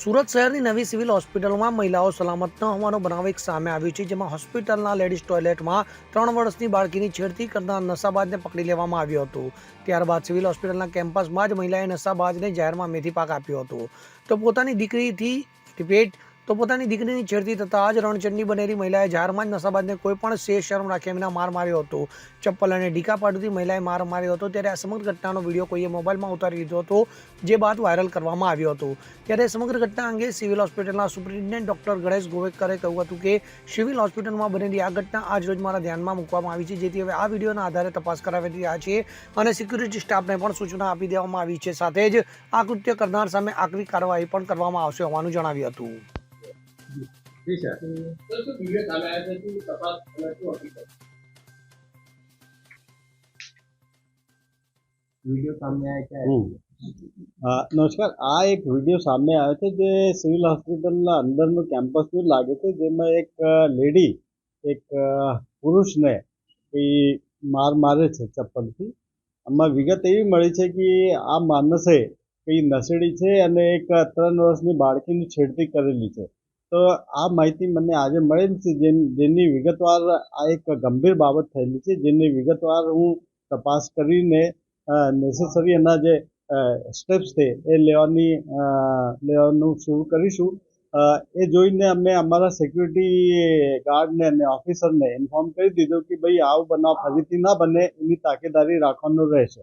સુરત શહેરની નવી સિવિલ હોસ્પિટલમાં મહિલાઓ સલામત ન હોવાનો બનાવ એક સામે આવ્યો છે, જેમાં હોસ્પિટલના લેડીઝ ટોયલેટમાં ત્રણ વર્ષની બાળકીની છેડતી કરનાર નશાબાજને પકડી લેવામાં આવ્યો હતો. ત્યારબાદ સિવિલ હોસ્પિટલના કેમ્પસમાં જ મહિલાએ નશાબાજને જાહેરમાં મેથી પાક આપ્યો હતો. તો પોતાની દીકરીથી રિપીટ તો પોતાની દીકરીની છેડતી થતાં જ રણચંડી બનેલી મહિલાએ જાહેરમાં જ નશાબાજને કોઈ પણ શે શરમ રાખ્યા વિના માર માર્યો હતો. ચપ્પલ અને ઢીકા પાડુથી મહિલાએ માર માર્યો હતો ત્યારે આ સમગ્ર ઘટનાનો વીડિયો કોઈએ મોબાઈલમાં ઉતારી લીધો હતો, જે બાદ વાયરલ કરવામાં આવ્યો હતો. ત્યારે સમગ્ર ઘટના અંગે સિવિલ હોસ્પિટલના સુપ્રિન્ટેન્ડન્ટ ડોક્ટર ગણેશ ગોવેકરે કહ્યું હતું કે સિવિલ હોસ્પિટલમાં બનેલી આ ઘટના આજ રોજ મારા ધ્યાનમાં મૂકવામાં આવી છે, જેથી હવે આ વિડીયોના આધારે તપાસ કરાવી રહ્યા છે અને સિક્યુરિટી સ્ટાફને પણ સૂચના આપી દેવામાં આવી છે. સાથે જ આ કૃત્ય કરનાર સામે આકરી કાર્યવાહી પણ કરવામાં આવશે હોવાનું જણાવ્યું હતું. જી સર. નમસ્કાર. આ એક વીડિયો સામે આવ્યો છે જે સિવિલ હોસ્પિટલના અંદરનું બી લાગે છે જેમાં એક લેડી એક પુરુષને એ માર મારે છે ચપ્પલથી. આમાં વિગત એવી મળી છે કે આ માનસે કંઈ નસેડી છે અને એક ત્રણ વર્ષની બાળકીની છેડતી કરેલી છે. તો આ માહિતી મને આજે મળેલ છે જેન વિગતવાર આ એક ગંભીર બાબત થયેલી છે. જેની વિગતવાર હું તપાસ કરીને નેસેસરી એના જે સ્ટેપ્સ છે એ લેવાની લેવાનું શરૂ કરીશું. એ જોઈને અમે અમારા સિક્યુરિટી ગાર્ડને અને ઓફિસરને ઇન્ફોર્મ કરી દીધું કે ભાઈ આવું બનાવ ફરીથી ના બને, એની તાકેદારી રાખવાનું રહેશે.